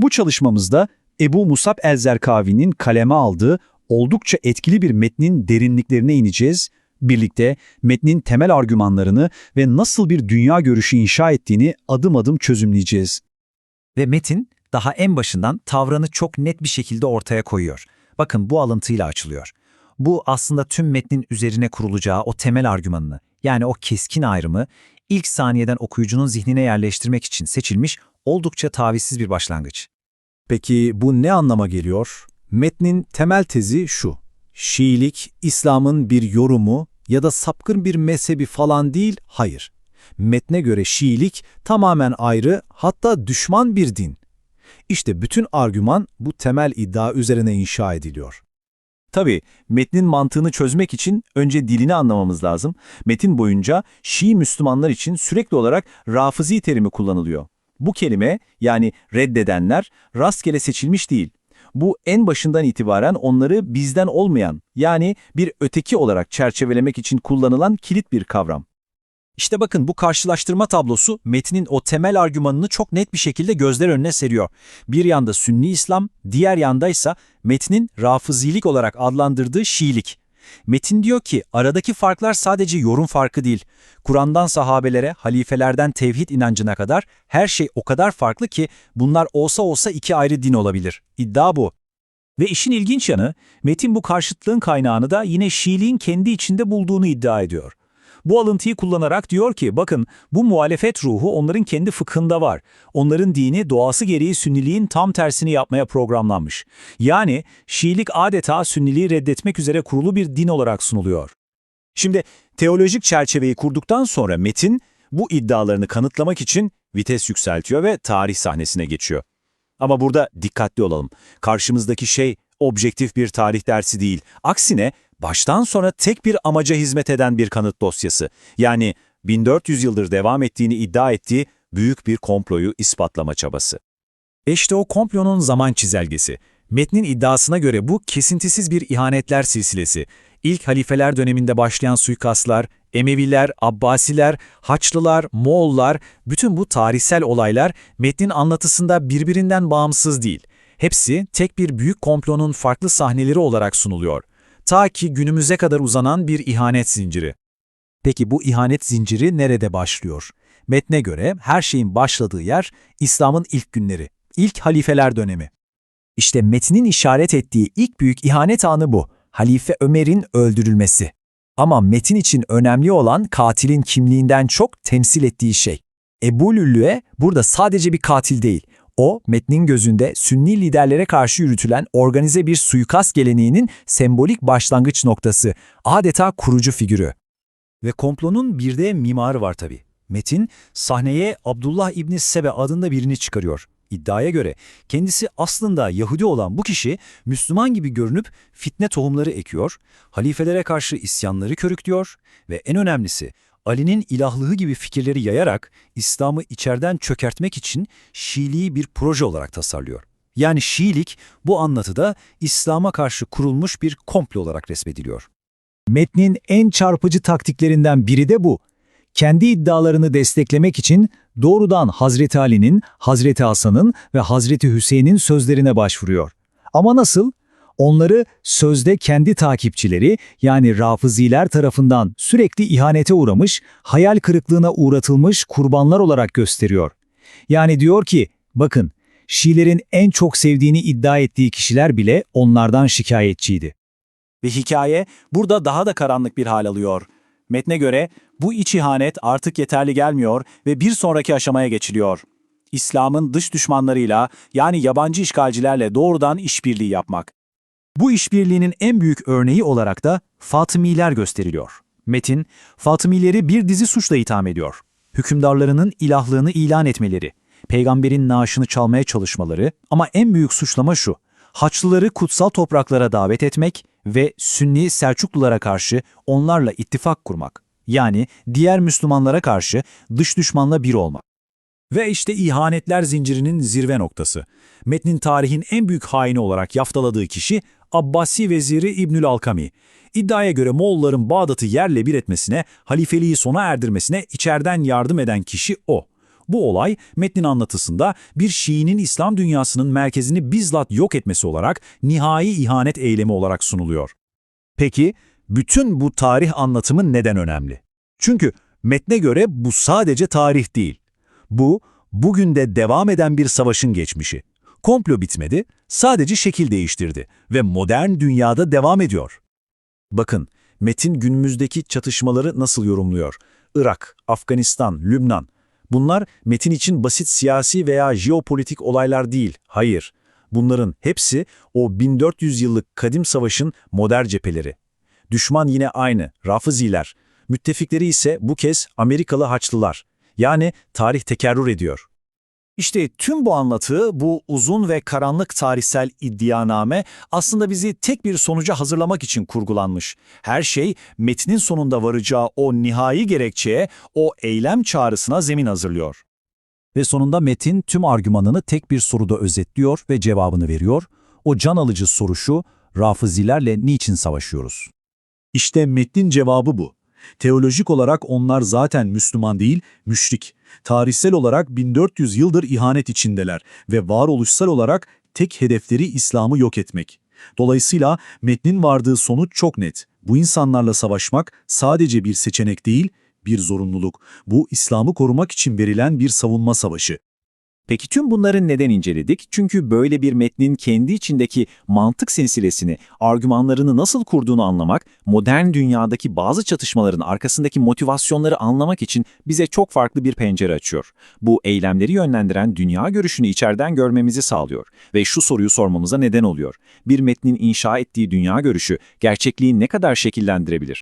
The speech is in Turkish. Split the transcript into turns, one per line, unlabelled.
Bu çalışmamızda Ebu Musab el-Zerkavi'nin kaleme aldığı oldukça etkili bir metnin derinliklerine ineceğiz. Birlikte metnin temel argümanlarını ve nasıl bir dünya görüşü inşa ettiğini adım adım çözümleyeceğiz.
Ve Metin daha en başından tavrını çok net bir şekilde ortaya koyuyor. Bakın bu alıntıyla açılıyor. Bu aslında tüm metnin üzerine kurulacağı o temel argümanını, yani o keskin ayrımı ilk saniyeden okuyucunun zihnine yerleştirmek için seçilmiş oldukça tavizsiz bir başlangıç.
Peki bu ne anlama geliyor? Metnin temel tezi şu. Şiilik, İslam'ın bir yorumu ya da sapkın bir mezhebi falan değil, hayır. Metne göre Şiilik tamamen ayrı, hatta düşman bir din. İşte bütün argüman bu temel iddia üzerine inşa ediliyor.
Tabii metnin mantığını çözmek için önce dilini anlamamız lazım. Metin boyunca Şii Müslümanlar için sürekli olarak rafızi terimi kullanılıyor. Bu kelime yani reddedenler rastgele seçilmiş değil. Bu en başından itibaren onları bizden olmayan yani bir öteki olarak çerçevelemek için kullanılan kilit bir kavram.
İşte bakın bu karşılaştırma tablosu metnin o temel argümanını çok net bir şekilde gözler önüne seriyor. Bir yanda Sünni İslam, diğer yanda ise metnin rafızilik olarak adlandırdığı Şiilik. Metin diyor ki aradaki farklar sadece yorum farkı değil. Kur'an'dan sahabelere, halifelerden tevhid inancına kadar her şey o kadar farklı ki bunlar olsa olsa iki ayrı din olabilir. İddia bu.
Ve işin ilginç yanı, Metin bu karşıtlığın kaynağını da yine Şiiliğin kendi içinde bulduğunu iddia ediyor. Bu alıntıyı kullanarak diyor ki, bakın bu muhalefet ruhu onların kendi fıkhında var. Onların dini doğası gereği Sünniliğin tam tersini yapmaya programlanmış. Yani Şiilik adeta Sünniliği reddetmek üzere kurulu bir din olarak sunuluyor.
Şimdi teolojik çerçeveyi kurduktan sonra Metin bu iddialarını kanıtlamak için vites yükseltiyor ve tarih sahnesine geçiyor. Ama burada dikkatli olalım. Karşımızdaki şey objektif bir tarih dersi değil. Aksine baştan sona tek bir amaca hizmet eden bir kanıt dosyası. Yani 1400 yıldır devam ettiğini iddia ettiği büyük bir komployu ispatlama çabası.
İşte o komplonun zaman çizelgesi. Metnin iddiasına göre bu kesintisiz bir ihanetler silsilesi. İlk halifeler döneminde başlayan suikastlar, Emeviler, Abbasiler, Haçlılar, Moğollar, bütün bu tarihsel olaylar metnin anlatısında birbirinden bağımsız değil. Hepsi tek bir büyük komplonun farklı sahneleri olarak sunuluyor. Ta ki günümüze kadar uzanan bir ihanet zinciri.
Peki bu ihanet zinciri nerede başlıyor? Metne göre her şeyin başladığı yer İslam'ın ilk günleri, ilk halifeler dönemi. İşte metnin işaret ettiği ilk büyük ihanet anı bu. Halife Ömer'in öldürülmesi. Ama metin için önemli olan katilin kimliğinden çok temsil ettiği şey. Ebu Lüllü'e burada sadece bir katil değil, o, metnin gözünde Sünni liderlere karşı yürütülen organize bir suikast geleneğinin sembolik başlangıç noktası, adeta kurucu figürü.
Ve komplonun bir de mimarı var tabii. Metin, sahneye Abdullah İbni Sebe adında birini çıkarıyor. İddiaya göre kendisi aslında Yahudi olan bu kişi Müslüman gibi görünüp fitne tohumları ekiyor, halifelere karşı isyanları körüklüyor ve en önemlisi Ali'nin ilahlığı gibi fikirleri yayarak İslam'ı içeriden çökertmek için Şiiliği bir proje olarak tasarlıyor. Yani Şiilik bu anlatıda İslam'a karşı kurulmuş bir komplo olarak resmediliyor.
Metnin en çarpıcı taktiklerinden biri de bu. Kendi iddialarını desteklemek için doğrudan Hazreti Ali'nin, Hazreti Hasan'ın ve Hazreti Hüseyin'in sözlerine başvuruyor. Ama nasıl? Onları sözde kendi takipçileri yani rafıziler tarafından sürekli ihanete uğramış, hayal kırıklığına uğratılmış kurbanlar olarak gösteriyor. Yani diyor ki, bakın, Şiilerin en çok sevdiğini iddia ettiği kişiler bile onlardan şikayetçiydi.
Ve hikaye burada daha da karanlık bir hal alıyor. Metne göre bu iç ihanet artık yeterli gelmiyor ve bir sonraki aşamaya geçiliyor. İslam'ın dış düşmanlarıyla yani yabancı işgalcilerle doğrudan işbirliği yapmak. Bu işbirliğinin en büyük örneği olarak da Fatımiler gösteriliyor. Metin, Fatımileri bir dizi suçla itham ediyor. Hükümdarlarının ilahlığını ilan etmeleri, peygamberin naaşını çalmaya çalışmaları ama en büyük suçlama şu, Haçlıları kutsal topraklara davet etmek ve Sünni Selçuklulara karşı onlarla ittifak kurmak. Yani diğer Müslümanlara karşı dış düşmanla bir olmak. Ve işte ihanetler zincirinin zirve noktası. Metnin tarihin en büyük haini olarak yaftaladığı kişi Abbasi veziri İbnül Alkami. İddiaya göre Moğolların Bağdat'ı yerle bir etmesine, halifeliği sona erdirmesine içeriden yardım eden kişi o.
Bu olay metnin anlatısında bir Şiinin İslam dünyasının merkezini bizzat yok etmesi olarak nihai ihanet eylemi olarak sunuluyor. Peki bütün bu tarih anlatımı neden önemli? Çünkü metne göre bu sadece tarih değil. Bu, bugün de devam eden bir savaşın geçmişi. Komplo bitmedi, sadece şekil değiştirdi ve modern dünyada devam ediyor. Bakın, metin günümüzdeki çatışmaları nasıl yorumluyor? Irak, Afganistan, Lübnan. Bunlar metin için basit siyasi veya jeopolitik olaylar değil, hayır. Bunların hepsi o 1400 yıllık kadim savaşın modern cepheleri. Düşman yine aynı, Rafiziler. Müttefikleri ise bu kez Amerikalı Haçlılar. Yani tarih tekerrür ediyor.
İşte tüm bu anlatı, bu uzun ve karanlık tarihsel iddianame aslında bizi tek bir sonuca hazırlamak için kurgulanmış. Her şey metnin sonunda varacağı o nihai gerekçeye, o eylem çağrısına zemin hazırlıyor.
Ve sonunda metin tüm argümanını tek bir soruda özetliyor ve cevabını veriyor. O can alıcı soru şu, Rafizilerle niçin savaşıyoruz?
İşte metnin cevabı bu. Teolojik olarak onlar zaten Müslüman değil, müşrik. Tarihsel olarak 1400 yıldır ihanet içindeler ve varoluşsal olarak tek hedefleri İslam'ı yok etmek. Dolayısıyla metnin vardığı sonuç çok net. Bu insanlarla savaşmak sadece bir seçenek değil, bir zorunluluk. Bu İslam'ı korumak için verilen bir savunma savaşı.
Peki tüm bunları neden inceledik? Çünkü böyle bir metnin kendi içindeki mantık silsilesini, argümanlarını nasıl kurduğunu anlamak, modern dünyadaki bazı çatışmaların arkasındaki motivasyonları anlamak için bize çok farklı bir pencere açıyor. Bu eylemleri yönlendiren dünya görüşünü içeriden görmemizi sağlıyor ve şu soruyu sormamıza neden oluyor. Bir metnin inşa ettiği dünya görüşü gerçekliği ne kadar şekillendirebilir?